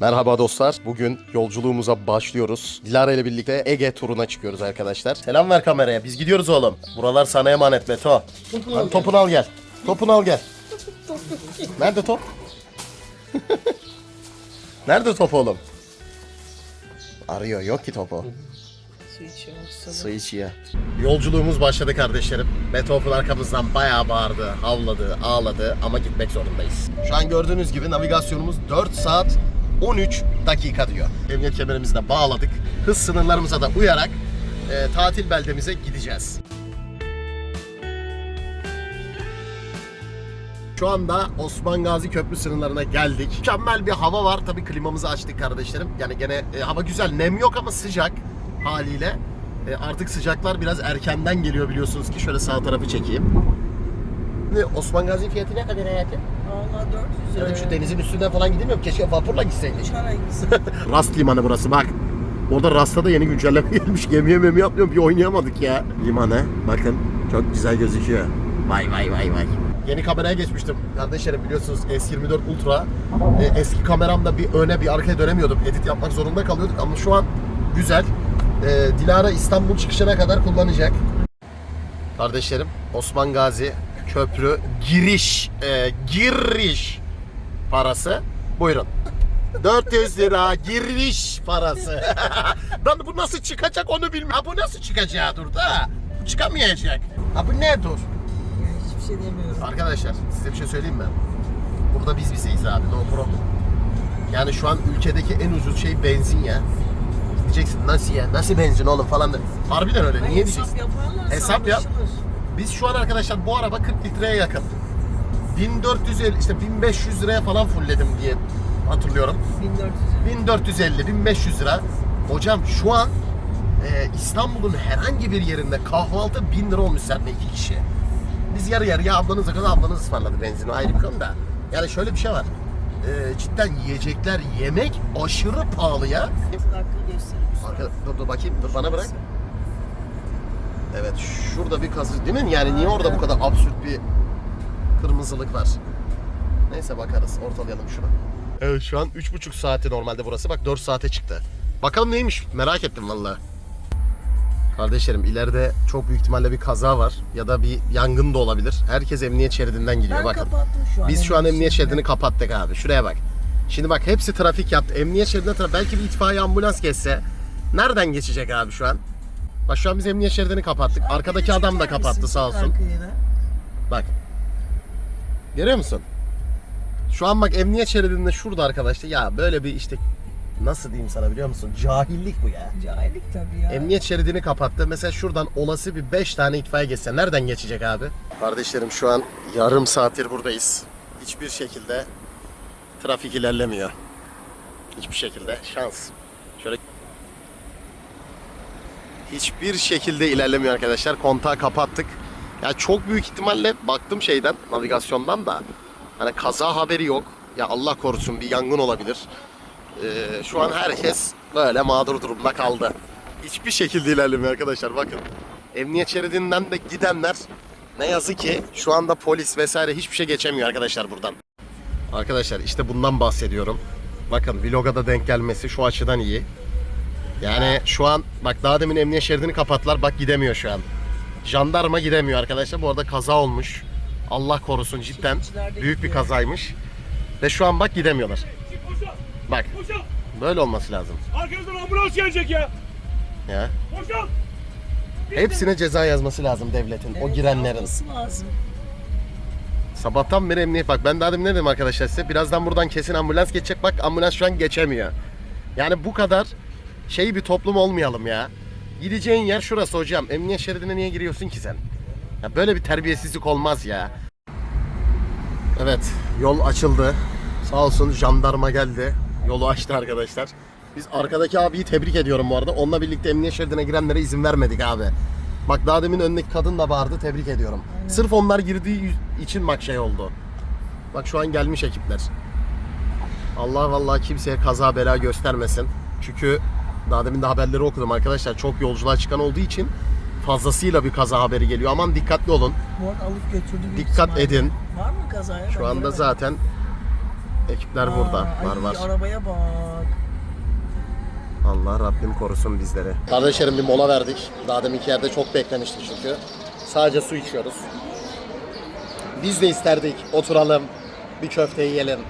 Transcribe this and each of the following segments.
Merhaba dostlar. Bugün yolculuğumuza başlıyoruz. Dilara ile birlikte Ege turuna çıkıyoruz arkadaşlar. Selam ver kameraya. Biz gidiyoruz oğlum. Buralar sana emanet Meto. Hadi topunu al gel. Topunu al gel. Nerede top? Nerede top oğlum? Arıyor. Yok ki topu. Su içiyoruz. Su içiyor. Yolculuğumuz başladı kardeşlerim. Beethoven arkamızdan bayağı bağırdı, havladı, ağladı ama gitmek zorundayız. Şu an gördüğünüz gibi navigasyonumuz 4 saat 13 dakika diyor. Emniyet kemerimizi de bağladık. Hız sınırlarımıza da uyarak e, tatil beldemize gideceğiz. Şu anda Osman Gazi Köprü sınırlarına geldik. Mükemmel bir hava var. Tabii klimamızı açtık kardeşlerim. Yani gene e, hava güzel. Nem yok ama sıcak haliyle. E, artık sıcaklar biraz erkenden geliyor biliyorsunuz ki. Şöyle sağ tarafı çekeyim. Şimdi Osman Gazi fiyatı ne kadar hayatım? Valla 400 lira. Yani şu denizin üstünden falan gidilmiyor mu? Keşke vapurla gitseydik. Uçarak gitsin. Rast limanı burası bak. Orada Rast'ta da yeni güncelleme gelmiş. Gemiye memi yapmıyorum bir oynayamadık ya. Limanı bakın çok güzel gözüküyor. Vay vay vay vay. Yeni kameraya geçmiştim. Kardeşlerim biliyorsunuz S24 Ultra. E, eski kameramda bir öne bir arkaya dönemiyordum. Edit yapmak zorunda kalıyorduk ama şu an güzel. E, Dilara İstanbul çıkışına kadar kullanacak. Kardeşlerim Osman Gazi Köprü giriş e, giriş parası. Buyurun. 400 lira giriş parası. Lan bu nasıl çıkacak onu bilmiyorum. Ha bu nasıl çıkacak dur da. Bu çıkamayacak. Ha bu ne dur? Hiçbir şey demiyorum. Arkadaşlar size bir şey söyleyeyim mi? Burada biz bizeyiz abi no problem. Yani şu an ülkedeki en ucuz şey benzin ya. Diyeceksin nasıl ya? Nasıl benzin oğlum falan da. Harbiden öyle. Ay, Niye hesap diyeceksin? Hesap yap. anlaşılır. Biz şu an arkadaşlar bu araba 40 litreye yakın. 1450 işte 1500 liraya falan fullledim diye hatırlıyorum. 1400 lira. 1450 1500 lira. Hocam şu an e, İstanbul'un herhangi bir yerinde kahvaltı 1000 lira olmuş zaten iki kişi. Biz yarı yarıya ablanızla kadar ablanız ısmarladı benzini ayrı bir konu da. Yani şöyle bir şey var. E, cidden yiyecekler, yemek aşırı pahalı ya. Dakika gösterir. Arka, dur dur bakayım dur bana bırak. Evet şurada bir kazı değil mi? Yani niye orada bu kadar absürt bir kırmızılık var? Neyse bakarız ortalayalım şunu. Evet şu an 3,5 saati normalde burası bak 4 saate çıktı. Bakalım neymiş merak ettim vallahi. Kardeşlerim ileride çok büyük ihtimalle bir kaza var ya da bir yangın da olabilir. Herkes emniyet şeridinden gidiyor Ben bakın. kapattım şu an. Biz şu an emniyet şeridini. şeridini kapattık abi. Şuraya bak. Şimdi bak hepsi trafik yaptı. Emniyet şeridine trafik. Belki bir itfaiye ambulans geçse. Nereden geçecek abi şu an? Bak şu an biz emniyet şeridini kapattık. Arkadaki adam da kapattı sağ olsun. Bak. Görüyor musun? Şu an bak emniyet şeridinde şurada arkadaşlar. Ya böyle bir işte nasıl diyeyim sana biliyor musun? Cahillik bu ya. Cahillik tabii ya. Emniyet şeridini kapattı. Mesela şuradan olası bir 5 tane itfaiye geçse nereden geçecek abi? Kardeşlerim şu an yarım saattir buradayız. Hiçbir şekilde trafik ilerlemiyor. Hiçbir şekilde şans. Şöyle hiçbir şekilde ilerlemiyor arkadaşlar. Kontağı kapattık. Ya çok büyük ihtimalle baktım şeyden, navigasyondan da hani kaza haberi yok. Ya Allah korusun bir yangın olabilir. Ee, şu an herkes böyle mağdur durumda kaldı. Hiçbir şekilde ilerlemiyor arkadaşlar bakın. Emniyet şeridinden de gidenler ne yazık ki şu anda polis vesaire hiçbir şey geçemiyor arkadaşlar buradan. Arkadaşlar işte bundan bahsediyorum. Bakın vloga da denk gelmesi şu açıdan iyi. Yani şu an bak daha demin emniyet şeridini kapattılar bak gidemiyor şu an. Jandarma gidemiyor arkadaşlar. Bu arada kaza olmuş. Allah korusun cidden büyük bir kazaymış. Ve şu an bak gidemiyorlar. Bak böyle olması lazım. Arkanızdan ambulans gelecek ya! Ya. Hepsine ceza yazması lazım devletin. o girenlerin. lazım. Sabahtan beri emniyet bak ben daha demin ne dedim arkadaşlar size birazdan buradan kesin ambulans geçecek bak ambulans şu an geçemiyor. Yani bu kadar şey bir toplum olmayalım ya. Gideceğin yer şurası hocam. Emniyet şeridine niye giriyorsun ki sen? Ya böyle bir terbiyesizlik olmaz ya. Evet yol açıldı. Sağ olsun jandarma geldi. Yolu açtı arkadaşlar. Biz arkadaki abiyi tebrik ediyorum bu arada. Onunla birlikte emniyet şeridine girenlere izin vermedik abi. Bak daha demin önündeki kadın da bağırdı. Tebrik ediyorum. Sırf onlar girdiği için bak şey oldu. Bak şu an gelmiş ekipler. Allah vallahi kimseye kaza bela göstermesin. Çünkü daha demin de haberleri okudum arkadaşlar. Çok yolculuğa çıkan olduğu için fazlasıyla bir kaza haberi geliyor. Aman dikkatli olun. Bu arada alıp götürdü büyük Dikkat ihtimalle. edin. Var mı kazaya? Şu Ben anda göremedim. zaten Ekipler burada. Aa, Var ay, var. Arabaya bak. Allah Rabbim korusun bizleri. Kardeşlerim bir mola verdik. Daha deminki yerde çok beklemiştik çünkü. Sadece su içiyoruz. Biz de isterdik oturalım, bir köfte yiyelim.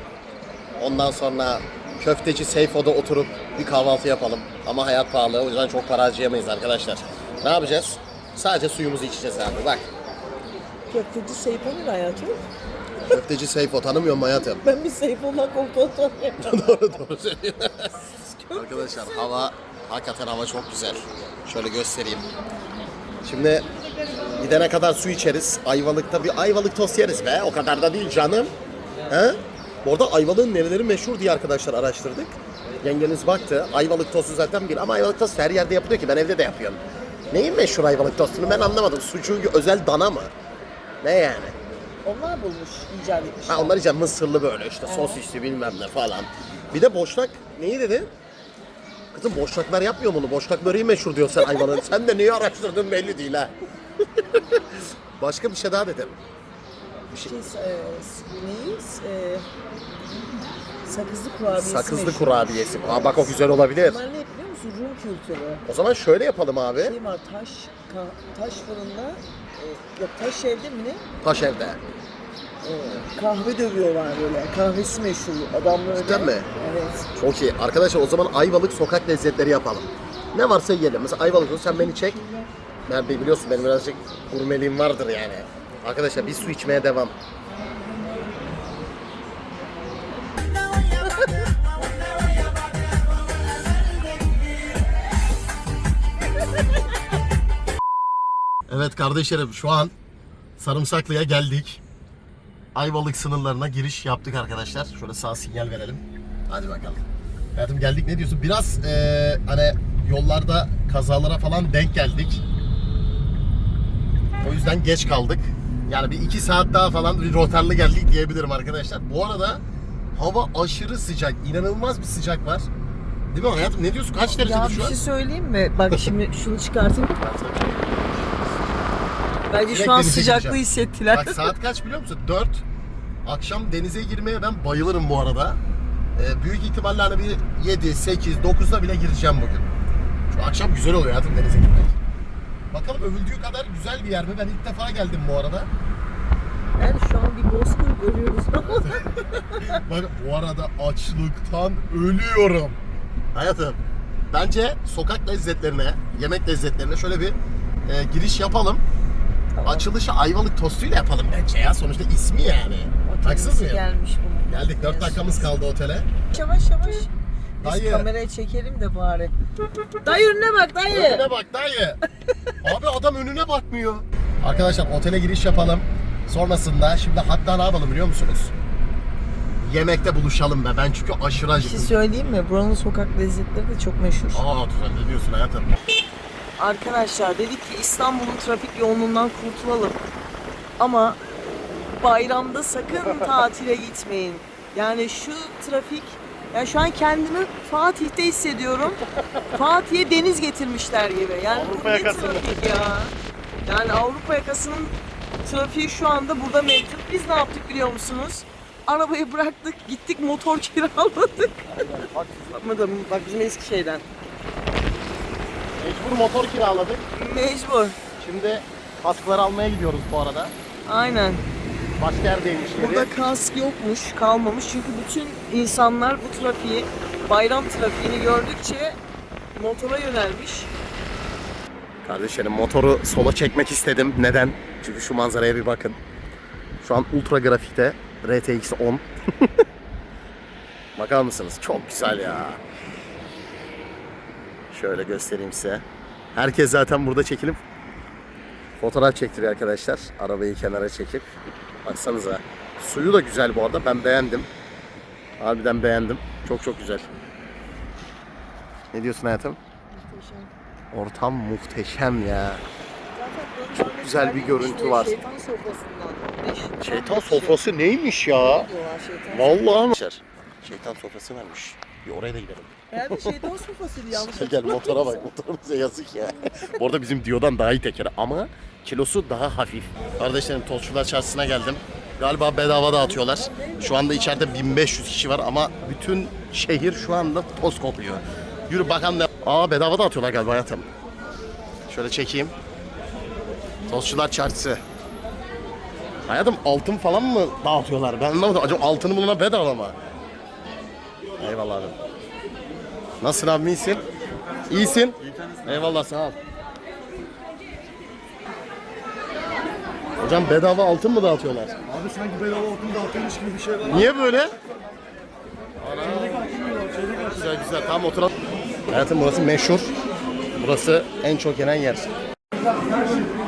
Ondan sonra köfteci Seyfo'da oturup bir kahvaltı yapalım. Ama hayat pahalı o yüzden çok para harcayamayız arkadaşlar. Ne yapacağız? Sadece suyumuzu içeceğiz abi bak. Köfteci Seyfo'nun hayatı. Köfteci Seyfo tanımıyor mu hayatım? Ben bir Seyfo'dan kontrol yapıyorum. doğru doğru söylüyor. Arkadaşlar hava hakikaten hava çok güzel. Şöyle göstereyim. Şimdi gidene kadar su içeriz. Ayvalık'ta bir ayvalık tost yeriz be. O kadar da değil canım. He? Bu arada Ayvalık'ın nereleri meşhur diye arkadaşlar araştırdık. Yengeniz baktı. Ayvalık tostu zaten bir ama Ayvalık tostu her yerde yapılıyor ki ben evde de yapıyorum. Neyin meşhur Ayvalık tostunu ben anlamadım. Sucuğun özel dana mı? Ne yani? Onlar bulmuş, icat etmiş. Ha onlar işte mısırlı böyle işte sosisli bilmem ne falan. Bir de boşnak neyi dedi? Kızım boşnaklar yapmıyor bunu. Boşnak böreği meşhur diyor sen hayvanın. sen de neyi araştırdın belli değil ha. Başka bir şey daha dedim. Şey, e, neyi? E, sakızlı kurabiyesi Sakızlı meşhur. kurabiyesi. Aa bak o güzel olabilir. Bunlar ne biliyor musun? Rum kültürü. O zaman şöyle yapalım abi. Şey var, taş, ka- taş fırında, e, yok taş evde mi ne? Taş evde. E, kahve dövüyorlar böyle. Kahvesi meşhur. Adamlar öyle. Cidden mi? Evet. Çok iyi. Arkadaşlar o zaman Ayvalık sokak lezzetleri yapalım. Ne varsa yiyelim. Mesela Ayvalık sen beni çek. Ben biliyorsun benim birazcık gurmeliğim vardır yani. Arkadaşlar biz su içmeye devam. Evet kardeşlerim şu an Sarımsaklı'ya geldik. Ayvalık sınırlarına giriş yaptık arkadaşlar. Şöyle sağ sinyal verelim. Hadi bakalım. Hayatım geldik ne diyorsun? Biraz eee, hani yollarda kazalara falan denk geldik. O yüzden geç kaldık. Yani bir iki saat daha falan bir rotarlı geldik diyebilirim arkadaşlar. Bu arada hava aşırı sıcak. inanılmaz bir sıcak var. Değil mi hayatım? Ne diyorsun? Kaç derece Ya şu bir an? şey söyleyeyim mi? Bak şimdi şunu çıkartayım. Bence Direkt şu an denize sıcaklığı gireceğim. hissettiler. Bak saat kaç biliyor musun? 4. Akşam denize girmeye ben bayılırım bu arada. Ee, büyük ihtimalle hani bir 7, 8, 9'da bile gireceğim bugün. Şu akşam güzel oluyor hayatım denize gitmek. Bakalım övüldüğü kadar güzel bir yer mi? Ben ilk defa geldim bu arada. Yani şu an bir bozkır görüyoruz. Bak bu arada açlıktan ölüyorum. Hayatım bence sokak lezzetlerine, yemek lezzetlerine şöyle bir e, giriş yapalım. Tamam. Açılışı Ayvalık tostuyla yapalım bence ya. Sonuçta ismi yani. Haksız mıyım? Gelmiş bunun. Geldik 4 dakikamız kaldı otele. Yavaş yavaş. Biz Dayı. kameraya çekelim de bari. Dayı önüne bak dayı. Önüne bak dayı. Abi adam önüne bakmıyor. Arkadaşlar otele giriş yapalım. Sonrasında şimdi hatta ne yapalım biliyor musunuz? Yemekte buluşalım be. Ben çünkü aşırı Bir şey acıktım. söyleyeyim mi? Buranın sokak lezzetleri de çok meşhur. Aa Tuzan ne diyorsun hayatım? Arkadaşlar dedik ki İstanbul'un trafik yoğunluğundan kurtulalım. Ama bayramda sakın tatile gitmeyin. Yani şu trafik, yani şu an kendimi Fatih'te hissediyorum. Fatih'e deniz getirmişler gibi. Yani Avrupa yakası. ya? Yani Avrupa yakasının trafiği şu anda burada mevcut. Biz ne yaptık biliyor musunuz? Arabayı bıraktık, gittik motor kiraladık. Bakmadım, bak bizim Eskişehir'den. Mecbur motor kiraladık. Mecbur. Şimdi kaskları almaya gidiyoruz bu arada. Aynen. Başka yerdeymiş yeri. Burada kask yokmuş, kalmamış. Çünkü bütün insanlar bu trafiği, bayram trafiğini gördükçe motora yönelmiş. Kardeşlerim motoru sola çekmek istedim. Neden? Çünkü şu manzaraya bir bakın. Şu an ultra grafikte RTX 10. Bakar mısınız? Çok güzel ya. Şöyle göstereyim size. Herkes zaten burada çekilip fotoğraf çektiriyor arkadaşlar. Arabayı kenara çekip. Baksanıza. Suyu da güzel bu arada. Ben beğendim. Harbiden beğendim. Çok çok güzel. Ne diyorsun hayatım? Ortam muhteşem ya. Çok güzel bir görüntü var. Şeytan sofrasından. Şeytan sofrası neymiş ya? Vallahi? Şeytan sofrası vermiş. Bir oraya da gidelim. Herhalde şeytan sofrasıydı yanlış Gel motora bak. Motorumuza yazık ya. Bu arada bizim Dio'dan daha iyi tekeri ama kilosu daha hafif. Kardeşlerim Tolçular Çarşısı'na geldim. Galiba bedava dağıtıyorlar. Şu anda içeride 1500 kişi var ama bütün şehir şu anda toz kokuyor. Yürü bakalım ne... Aa bedava dağıtıyorlar galiba hayatım. Şöyle çekeyim. Tostçular çarşısı. Hayatım altın falan mı dağıtıyorlar? Ben anlamadım. Acaba altını bulana bedava mı? Eyvallah abi. Nasılsın abi iyisin? İyisin? Eyvallah sağ ol. Hocam bedava altın mı dağıtıyorlar? Abi sanki bedava altın dağıtılmış gibi bir şey var. Niye böyle? Güzel güzel tamam oturalım. Hayatım burası meşhur. Burası en çok yenen yer.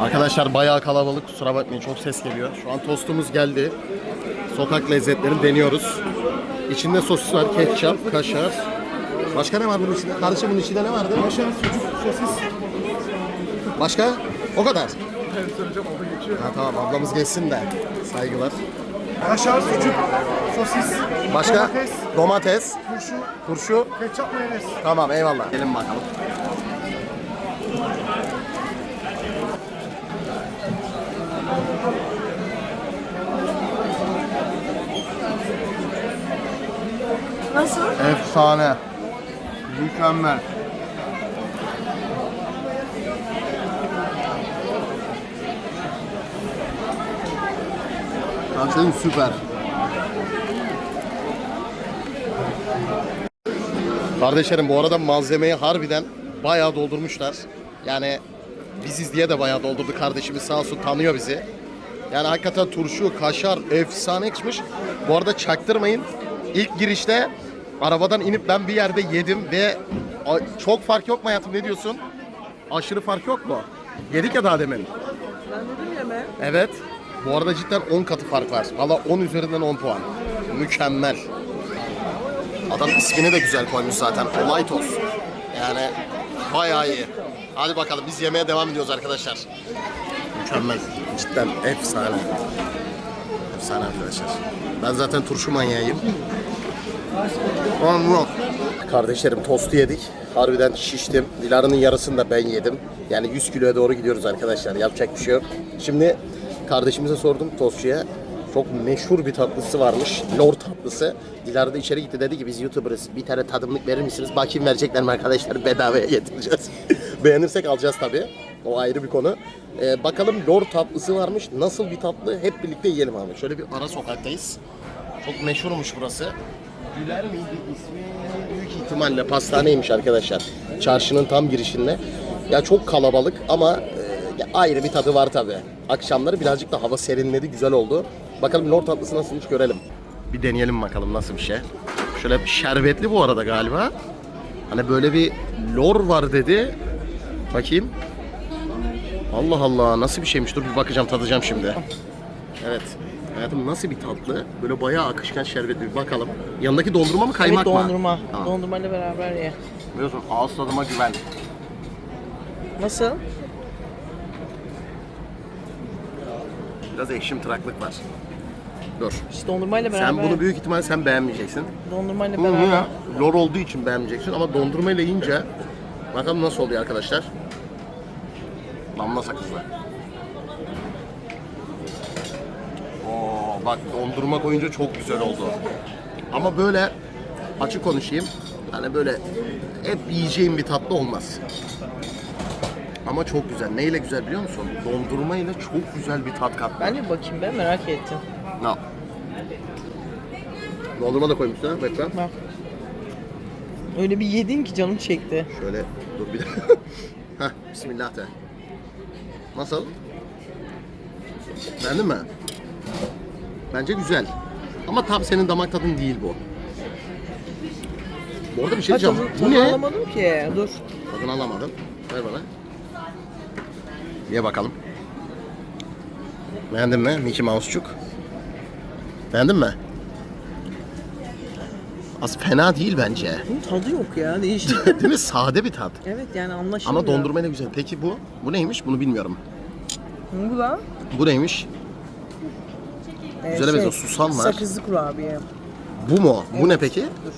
Arkadaşlar bayağı kalabalık kusura bakmayın çok ses geliyor. Şu an tostumuz geldi. Sokak lezzetlerini deniyoruz. İçinde sosis var, ketçap, kaşar. Başka ne var bunun içinde? Kardeşim bunun içinde ne vardı? Kaşar, sucuk, sosis. Başka? O kadar. Evet söyleyeceğim abla geçiyor. Ha tamam ablamız geçsin de. Saygılar. Kaşar, sucuk, sosis. Başka? Domates, Domates, turşu, turşu. ketçap, mayonez. Tamam eyvallah. Gelin bakalım. Nasıl? Efsane. Mükemmel. Gerçekten süper. Kardeşlerim bu arada malzemeyi harbiden bayağı doldurmuşlar. Yani biziz diye de bayağı doldurdu kardeşimiz sağ olsun tanıyor bizi. Yani hakikaten turşu, kaşar efsane ekşmiş. Bu arada çaktırmayın. İlk girişte arabadan inip ben bir yerde yedim ve çok fark yok mu hayatım ne diyorsun? Aşırı fark yok mu? Yedik ya daha demin. Ben dedim yeme. Evet. Bu arada cidden 10 katı fark var. Valla 10 üzerinden 10 puan. Mükemmel. Adam ismini de güzel koymuş zaten. Olay toz. Yani bayağı iyi. Hadi bakalım biz yemeğe devam ediyoruz arkadaşlar. Mükemmel. Cidden efsane. Efsane arkadaşlar. Ben zaten turşu manyağıyım. Yok. Kardeşlerim tostu yedik. Harbiden şiştim. Dilara'nın yarısını da ben yedim. Yani 100 kiloya doğru gidiyoruz arkadaşlar. Yapacak bir şey yok. Şimdi kardeşimize sordum tostçuya. Çok meşhur bir tatlısı varmış. Lor tatlısı. Dilara da içeri gitti dedi ki biz YouTuber'ız. Bir tane tadımlık verir misiniz? Bakayım verecekler mi arkadaşlar? Bedavaya getireceğiz. Beğenirsek alacağız tabii. O ayrı bir konu. Ee, bakalım lor tatlısı varmış. Nasıl bir tatlı? Hep birlikte yiyelim abi. Şöyle bir ara sokaktayız. Çok meşhurmuş burası. Güler miydi ismi? Büyük ihtimalle pastaneymiş arkadaşlar. Çarşının tam girişinde. Ya çok kalabalık ama e, ayrı bir tadı var tabi. Akşamları birazcık da hava serinledi, güzel oldu. Bakalım lor tatlısı nasılmış görelim. Bir deneyelim bakalım nasıl bir şey. Şöyle şerbetli bu arada galiba. Hani böyle bir lor var dedi. Bakayım. Allah Allah nasıl bir şeymiş dur bir bakacağım tadacağım şimdi. Evet. Hayatım nasıl bir tatlı? Böyle bayağı akışkan şerbetli bir bakalım. Yanındaki dondurma mı kaymak evet mı? dondurma. Ha. Dondurmayla beraber ye. Biliyorsun ağız tadıma güven. Nasıl? Biraz ekşim tıraklık var. Dur. İşte dondurmayla beraber. Sen bunu büyük ihtimal sen beğenmeyeceksin. Dondurmayla Hı beraber. hı. Lor olduğu için beğenmeyeceksin ama dondurmayla yiyince bakalım nasıl oluyor arkadaşlar. Damla sakızlı. Bak dondurma koyunca çok güzel oldu. Ama böyle açık konuşayım. Hani böyle hep yiyeceğim bir tatlı olmaz. Ama çok güzel. Neyle güzel biliyor musun? Dondurmayla çok güzel bir tat katmış. Ben de bakayım ben merak ettim. Ne? Dondurma da koymuşsun ha bekle. Bak. Öyle bir yedin ki canım çekti. Şöyle dur bir dakika. Heh, bismillah de. Nasıl? Beğendin mi? Bence güzel. Ama tam senin damak tadın değil bu. Bu arada bir şey diyeceğim. Bu ne? alamadım ki. Dur. Tadını alamadım. Ver bana. Ye bakalım. Beğendin mi Mickey Mouse'cuk? Beğendin mi? Az fena değil bence. Bunun tadı yok ya. Değişik. Değil mi? Sade bir tat. evet yani anlaşılmıyor. Ama dondurmayla güzel. Peki bu? Bu neymiş? Bunu bilmiyorum. Bu da Bu neymiş? E, Güzel benziyor, susam var. Sakızlı kurabiye. Bu mu? Bu ne peki? Dur.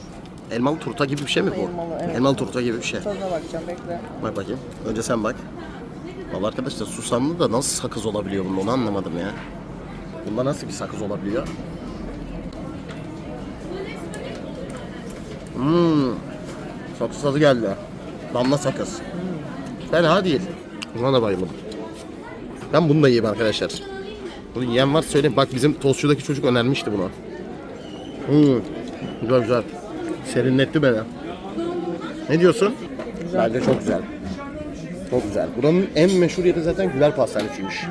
Elmalı turta gibi bir şey mi bu? Elmalı, evet. Elmalı turta gibi bir şey. Tadına bakacağım bekle. Bak bakayım. Önce sen bak. Vallahi arkadaşlar susamlı da nasıl sakız olabiliyor bunun onu anlamadım ya. Bunda nasıl bir sakız olabiliyor? Hmm. Sakız tadı geldi. Damla sakız. Fena değil. Buna da bayıldım. Ben bunu da yiyeyim arkadaşlar. Bunu yiyen var söyleyeyim. Bak bizim tostçudaki çocuk önermişti bunu. Hmm. Güzel güzel. Serinletti beni. Ne diyorsun? Bence çok güzel. Çok güzel. Buranın en meşhur yeri zaten Güler Pastanesi'ymiş.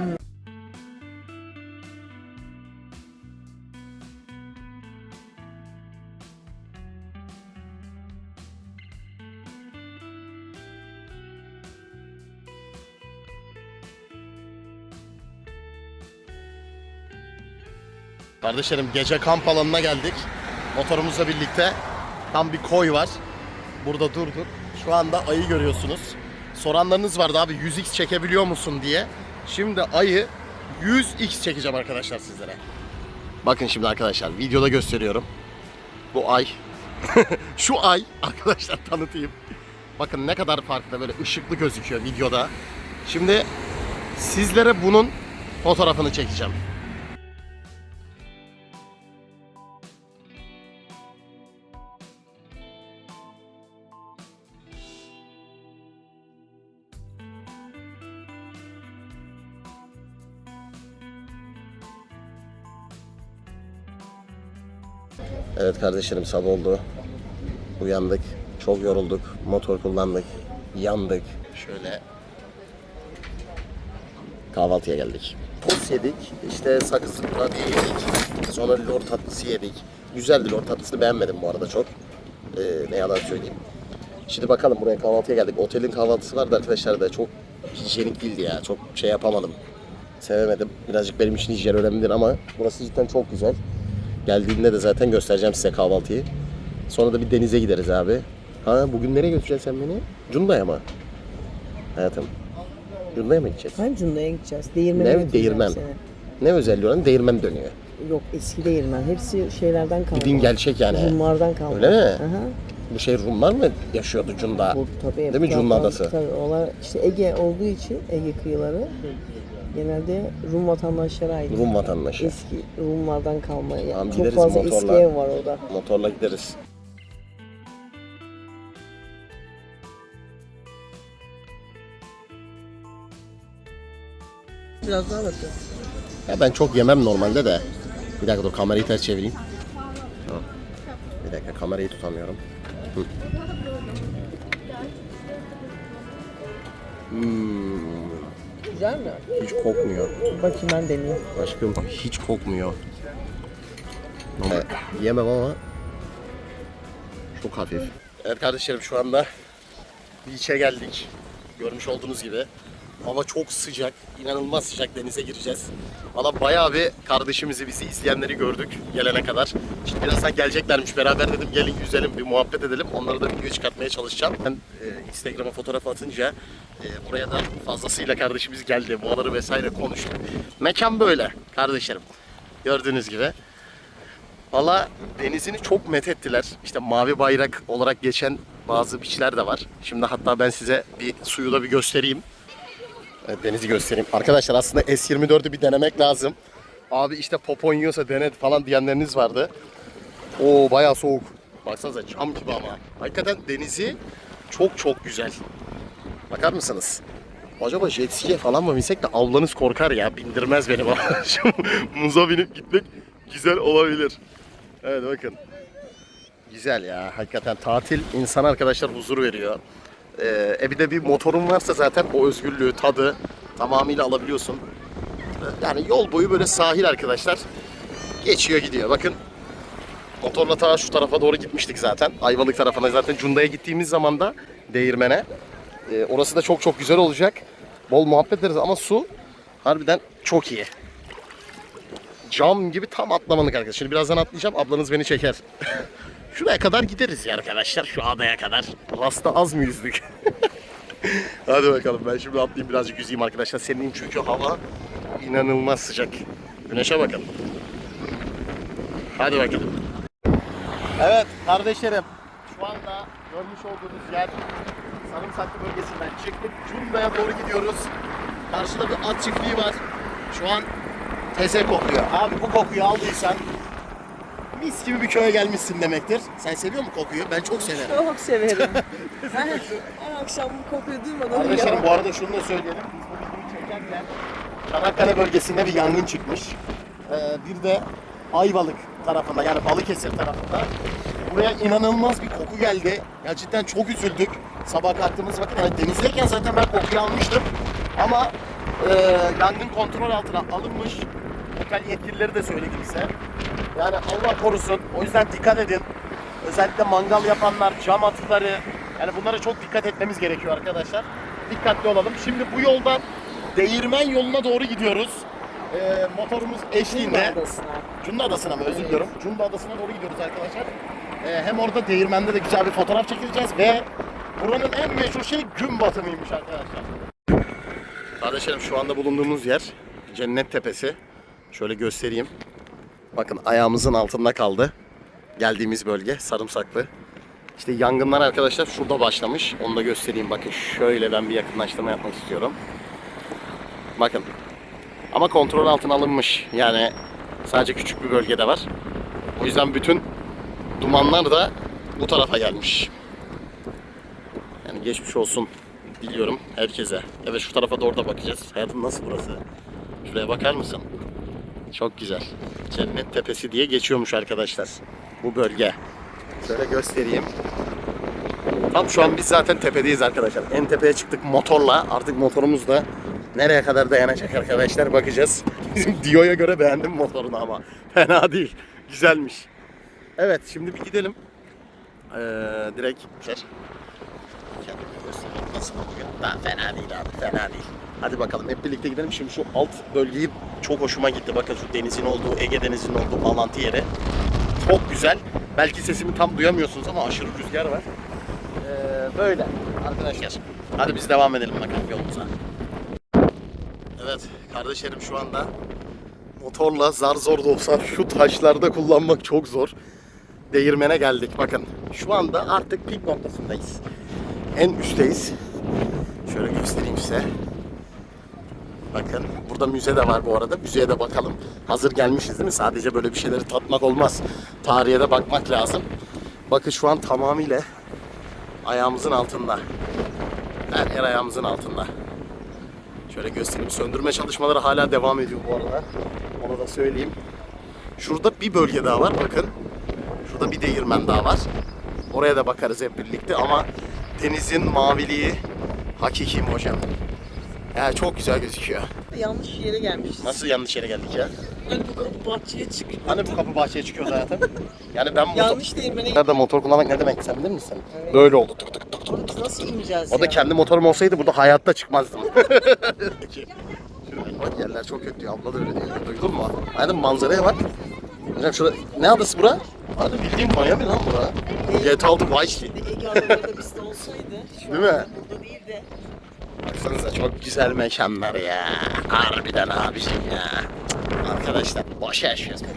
Kardeşlerim gece kamp alanına geldik. Motorumuzla birlikte. Tam bir koy var. Burada durduk. Şu anda ayı görüyorsunuz. Soranlarınız vardı abi 100x çekebiliyor musun diye. Şimdi ayı 100x çekeceğim arkadaşlar sizlere. Bakın şimdi arkadaşlar videoda gösteriyorum. Bu ay. Şu ay arkadaşlar tanıtayım. Bakın ne kadar farklı böyle ışıklı gözüküyor videoda. Şimdi sizlere bunun fotoğrafını çekeceğim. Evet kardeşlerim sabah oldu. Uyandık. Çok yorulduk. Motor kullandık. Yandık. Şöyle kahvaltıya geldik. Tost yedik. İşte sakızlı kurabiye yedik. Sonra lor tatlısı yedik. Güzeldi lor tatlısını beğenmedim bu arada çok. Ee, ne yalan söyleyeyim. Şimdi bakalım buraya kahvaltıya geldik. Otelin kahvaltısı vardı arkadaşlar da çok hijyenik değildi ya. Çok şey yapamadım. Sevemedim. Birazcık benim için hijyen önemlidir ama burası cidden çok güzel. Geldiğinde de zaten göstereceğim size kahvaltıyı. Sonra da bir denize gideriz abi. Ha bugün nereye götüreceksin sen beni? Cunda'ya mı? Hayatım. Cunda'ya mı gideceğiz? Hangi cundaya gideceğiz? Değirmene Ne? Değirmen. seni. Ne özelliği olan değirmen dönüyor. Yok eski değirmen. Hepsi şeylerden kalma. Bildiğin gerçek yani. Rumlardan kalma. Öyle mi? Aha. Bu şey Rumlar mı yaşıyordu Cunda? Bu tabii. Değil mi Cunda adası? Tabii. Onlar işte Ege olduğu için Ege kıyıları genelde Rum vatandaşlara ait. Rum vatandaşı. Eski Rumlardan kalma. Yani Tamam, çok gideriz fazla eski motorla. ev var orada. Motorla gideriz. Biraz daha bakın. Ya ben çok yemem normalde de. Bir dakika dur kamerayı ters çevireyim. Ha. Bir dakika kamerayı tutamıyorum. Hı. Hmm, Güzel mi? hiç kokmuyor. Bakayım ben deneyeyim. Aşkım hiç kokmuyor. Ama yemem ama çok hafif. Evet kardeşlerim şu anda beach'e geldik. Görmüş olduğunuz gibi. Hava çok sıcak, inanılmaz sıcak denize gireceğiz. Valla bayağı bir kardeşimizi, bizi izleyenleri gördük gelene kadar. Şimdi birazdan geleceklermiş beraber dedim gelin yüzelim bir muhabbet edelim. Onları da video çıkartmaya çalışacağım. Ben e, Instagram'a fotoğraf atınca e, buraya da fazlasıyla kardeşimiz geldi. Boğaları vesaire konuştuk. Mekan böyle kardeşlerim. Gördüğünüz gibi. Valla denizini çok methettiler. İşte mavi bayrak olarak geçen bazı biçler de var. Şimdi hatta ben size bir suyu da bir göstereyim. Denizi göstereyim. Arkadaşlar aslında S24'ü bir denemek lazım. Abi işte popon yiyorsa dene falan diyenleriniz vardı. Oo bayağı soğuk. Baksanıza cam gibi ama. Hakikaten denizi çok çok güzel. Bakar mısınız? Acaba jet ski'ye falan mı binsek de ablanız korkar ya. Bindirmez beni. Şu muza binip gitmek güzel olabilir. Evet bakın. Güzel ya. Hakikaten tatil insan arkadaşlar huzur veriyor. Ee, e bir de bir motorun varsa zaten o özgürlüğü, tadı tamamıyla alabiliyorsun. Yani yol boyu böyle sahil arkadaşlar. Geçiyor gidiyor. Bakın motorla ta şu tarafa doğru gitmiştik zaten. Ayvalık tarafına zaten Cunda'ya gittiğimiz zaman da değirmene. Ee, orası da çok çok güzel olacak. Bol muhabbet ederiz ama su harbiden çok iyi. Cam gibi tam atlamalık arkadaşlar. Şimdi birazdan atlayacağım. Ablanız beni çeker. Şuraya kadar gideriz ya arkadaşlar. Şu adaya kadar. Rasta az mı yüzdük? Hadi bakalım. Ben şimdi atlayayım birazcık yüzeyim arkadaşlar. Senin çünkü hava inanılmaz sıcak. Güneşe bakın. Hadi bakalım. Evet kardeşlerim. Şu anda görmüş olduğunuz yer Sarımsaklı bölgesinden çıktık. Cunda'ya doğru gidiyoruz. Karşıda bir at çiftliği var. Şu an Teze kokuyor. Abi bu kokuyu aldıysan mis gibi bir köye gelmişsin demektir. Sen seviyor musun kokuyu? Ben çok severim. Çok severim. her, her akşam bu kokuyu duymadan Arkadaşlarım bu arada şunu da söyleyelim. Biz bu videoyu çekerken Çanakkale bölgesinde bir yangın çıkmış. Ee, bir de Ayvalık tarafında yani Balıkesir tarafında. Buraya inanılmaz bir koku geldi. Ya cidden çok üzüldük. Sabah kalktığımız vakit hani denizdeyken zaten ben kokuyu almıştım. Ama e, yangın kontrol altına alınmış. Otel yetkilileri de söyledi bize. Yani Allah korusun. O yüzden dikkat edin. Özellikle mangal yapanlar, cam atıkları. Yani bunlara çok dikkat etmemiz gerekiyor arkadaşlar. Dikkatli olalım. Şimdi bu yoldan Değirmen yoluna doğru gidiyoruz. Ee, motorumuz eşliğinde. Adasına. Cunda Adası'na mı? Özür diliyorum. Cunda Adası'na doğru gidiyoruz arkadaşlar. Ee, hem orada değirmende de güzel bir fotoğraf çekileceğiz ve buranın en meşhur şeyi gün batımıymış arkadaşlar. Kardeşlerim şu anda bulunduğumuz yer Cennet Tepesi. Şöyle göstereyim. Bakın ayağımızın altında kaldı. Geldiğimiz bölge sarımsaklı. İşte yangınlar arkadaşlar şurada başlamış. Onu da göstereyim. Bakın şöyle ben bir yakınlaştırma yapmak istiyorum. Bakın. Ama kontrol altına alınmış. Yani sadece küçük bir bölgede var. O yüzden bütün dumanlar da bu tarafa gelmiş. Yani geçmiş olsun diliyorum herkese. Evet şu tarafa doğru da bakacağız. Hayatım nasıl burası? Şuraya bakar mısın? Çok güzel. Cennet Tepesi diye geçiyormuş arkadaşlar. Bu bölge. Şöyle göstereyim. Tam şu an biz zaten tepedeyiz arkadaşlar. En tepeye çıktık motorla. Artık motorumuz da nereye kadar dayanacak arkadaşlar bakacağız. Bizim Dio'ya göre beğendim motorunu ama. Fena değil. Güzelmiş. Evet şimdi bir gidelim. Ee, direkt şey. Nasıl fena değil abi fena değil. Hadi bakalım hep birlikte gidelim. Şimdi şu alt bölgeyi çok hoşuma gitti. Bakın şu denizin olduğu, Ege denizinin olduğu bağlantı yeri. Çok güzel. Belki sesimi tam duyamıyorsunuz ama aşırı rüzgar var. Ee, böyle arkadaşlar. Hadi biz devam edelim bakalım yolumuza. Evet kardeşlerim şu anda motorla zar zor da olsa şu taşlarda kullanmak çok zor. Değirmene geldik bakın. Şu anda artık pik noktasındayız. En üstteyiz. Şöyle göstereyim size. Bakın burada müze de var bu arada. Müzeye de bakalım. Hazır gelmişiz değil mi? Sadece böyle bir şeyleri tatmak olmaz. Tarihe de bakmak lazım. Bakın şu an tamamıyla ayağımızın altında. Her yer ayağımızın altında. Şöyle göstereyim. Söndürme çalışmaları hala devam ediyor bu arada. Onu da söyleyeyim. Şurada bir bölge daha var bakın. Şurada bir değirmen daha var. Oraya da bakarız hep birlikte ama denizin maviliği hakiki mi hocam? Ya çok güzel gözüküyor. Yanlış yere gelmişiz. Nasıl yanlış yere geldik ya? Hani bu kapı bahçeye çık. Hani bu kapı bahçeye çıkıyor zaten. Yani ben motor... Yanlış değirmene Nerede motor kullanmak ne demek sen bilir misin? Evet. Böyle oldu. Tık tık tık. Orada biz nasıl ineceğiz O da ya? kendi motorum olsaydı burada hayatta çıkmazdım. Bak yerler çok kötü. Abla da öyle diyor. Duydun mu? Aynen manzaraya bak. Hocam şurada ne adası bura? Hadi bildiğim Miami lan bura. GTA 6 Vice. Ege adaları da bizde olsaydı. Değil mi? Burada değil de. Baksanıza çok güzel mekanlar ya. Harbiden abicim ya. Arkadaşlar boş yaşıyoruz. Bir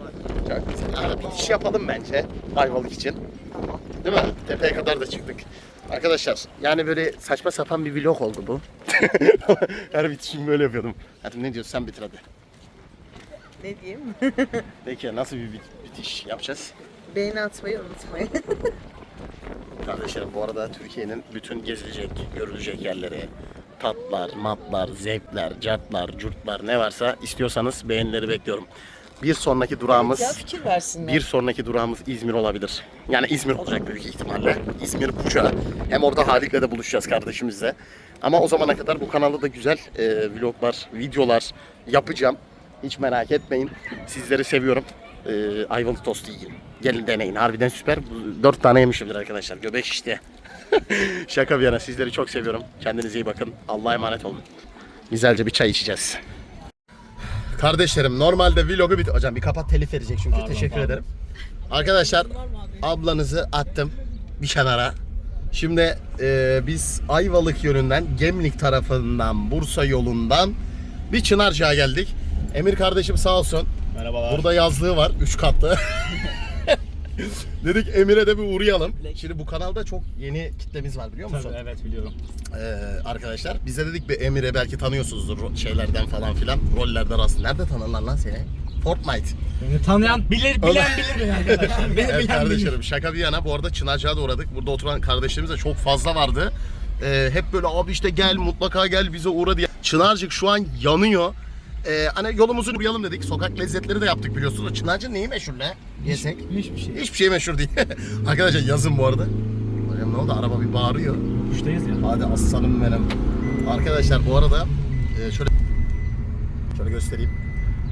var. Çok güzel. Abi bitiş yapalım bence Ayvalık için. Değil mi? Tepeye kadar da çıktık. Arkadaşlar yani böyle saçma sapan bir vlog oldu bu. Her bitişimi böyle yapıyordum. Hadi ne diyorsun sen bitir hadi. Ne diyeyim? Peki nasıl bir bit- bitiş yapacağız? Beğeni atmayı unutmayın. Kardeşlerim bu arada Türkiye'nin bütün gezilecek, görülecek yerleri, tatlar, matlar, zevkler, cartlar, curtlar ne varsa istiyorsanız beğenileri bekliyorum. Bir sonraki durağımız ya fikir versinler. bir sonraki durağımız İzmir olabilir. Yani İzmir olacak büyük ihtimalle. İzmir Buca. Hem orada Halik'le de buluşacağız kardeşimizle. Ama o zamana kadar bu kanalda da güzel e, vloglar, videolar yapacağım. Hiç merak etmeyin. Sizleri seviyorum. E, Ayvalık tostu yiyin. Gelin deneyin. Harbiden süper. Dört tane yemişimdir arkadaşlar. Göbek işte. Şaka bir yana. Sizleri çok seviyorum. Kendinize iyi bakın. Allah'a emanet olun. Güzelce bir çay içeceğiz. Kardeşlerim normalde vlogu bit... Hocam bir kapat telif verecek çünkü. Teşekkür ederim. Arkadaşlar ablanızı attım bir kenara. Şimdi e, biz Ayvalık yönünden Gemlik tarafından Bursa yolundan bir Çınarcık'a geldik. Emir kardeşim sağ olsun. Merhabalar. Burada yazlığı var 3 katlı. Dedik Emir'e de bir uğrayalım. Şimdi bu kanalda çok yeni kitlemiz var biliyor musun? Tabii evet biliyorum. Ee, arkadaşlar bize dedik bir Emir'e belki tanıyorsunuzdur şeylerden falan filan. Rollerden aslında. Nerede tanırlar lan seni? Fortnite. Beni tanıyan bilir, bilen bilir beni arkadaşlar. Beni Evet bilen kardeşlerim bilir. şaka bir yana bu arada Çınarca'ya da uğradık. Burada oturan kardeşlerimiz de çok fazla vardı. Ee, hep böyle abi işte gel mutlaka gel bize uğra diye. Çınarcık şu an yanıyor. Ee, hani yolumuzu uğrayalım dedik. Sokak lezzetleri de yaptık biliyorsunuz. Çınarcık neyi meşhur ne? Yesek. Hiçbir şey. Hiçbir şey meşhur değil. Arkadaşlar yazın bu arada. Hocam ne oldu? Araba bir bağırıyor. Kuştayız ya. Hadi aslanım benim. Arkadaşlar bu arada e, şöyle şöyle göstereyim.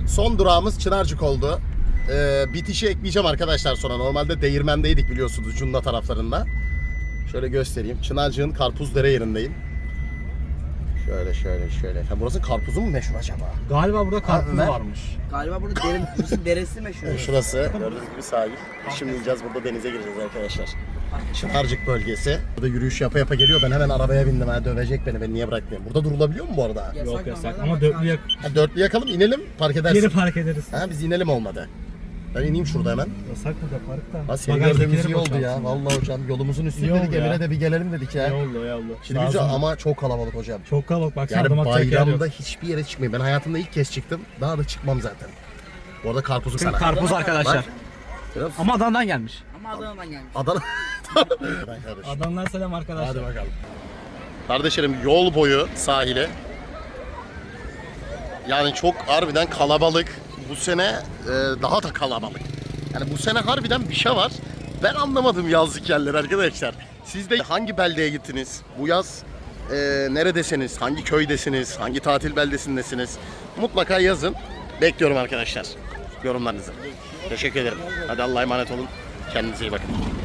Son durağımız Çınarcık oldu. E, bitişi ekleyeceğim arkadaşlar sonra. Normalde Değirmen'deydik biliyorsunuz Cunda taraflarında. Şöyle göstereyim. Çınarcık'ın Karpuzdere yerindeyim. Şöyle şöyle şöyle. Ha, burası karpuzu mu meşhur acaba? Galiba burada karpuz Ömer. varmış. Galiba burada derin, burası deresi meşhur. Şurası gördüğünüz gibi sahil. Şimdi ineceğiz burada denize gireceğiz arkadaşlar. Çınarcık bölgesi. Burada yürüyüş yapa yapa geliyor. Ben hemen arabaya bindim. Ha, dövecek beni. Beni niye bırakmıyor? Burada durulabiliyor mu bu arada? Yok yasak ama dörtlü yak Ha, dörtlü yakalım inelim park edersin. geri park ederiz. Ha biz inelim olmadı. Ben ineyim şurada hemen. Yasak burada parkta. Ha seni Bagajdakileri gördüğümüz iyi oldu ya. Vallahi hocam yolumuzun İyi oldu dedik ya. Emir'e de bir gelelim dedik ya. İyi oldu iyi oldu. Şimdi Lazım. güzel ama çok kalabalık hocam. Çok kalabalık baksana Yani adım atacak yer yok. bayramda hiçbir yere çıkmayayım. Ben hayatımda ilk kez çıktım. Daha da çıkmam zaten. Bu arada karpuzu sana. Karpuz arkadaşlar. Bak. Biraz Ama Adana'dan gelmiş. Ama Adana'dan gelmiş. Adana. Ben kardeşim. Adana'dan selam arkadaşlar. Hadi bakalım. Kardeşlerim yol boyu sahile. Yani çok harbiden kalabalık. Bu sene e, daha da kalabalık. Yani bu sene harbiden bir şey var. Ben anlamadım yazlık yerleri arkadaşlar. Siz de hangi beldeye gittiniz? Bu yaz e, neredesiniz? Hangi köydesiniz? Hangi tatil beldesindesiniz? Mutlaka yazın. Bekliyorum arkadaşlar yorumlarınızı. Teşekkür ederim. Hadi Allah'a emanet olun. Kendinize iyi bakın.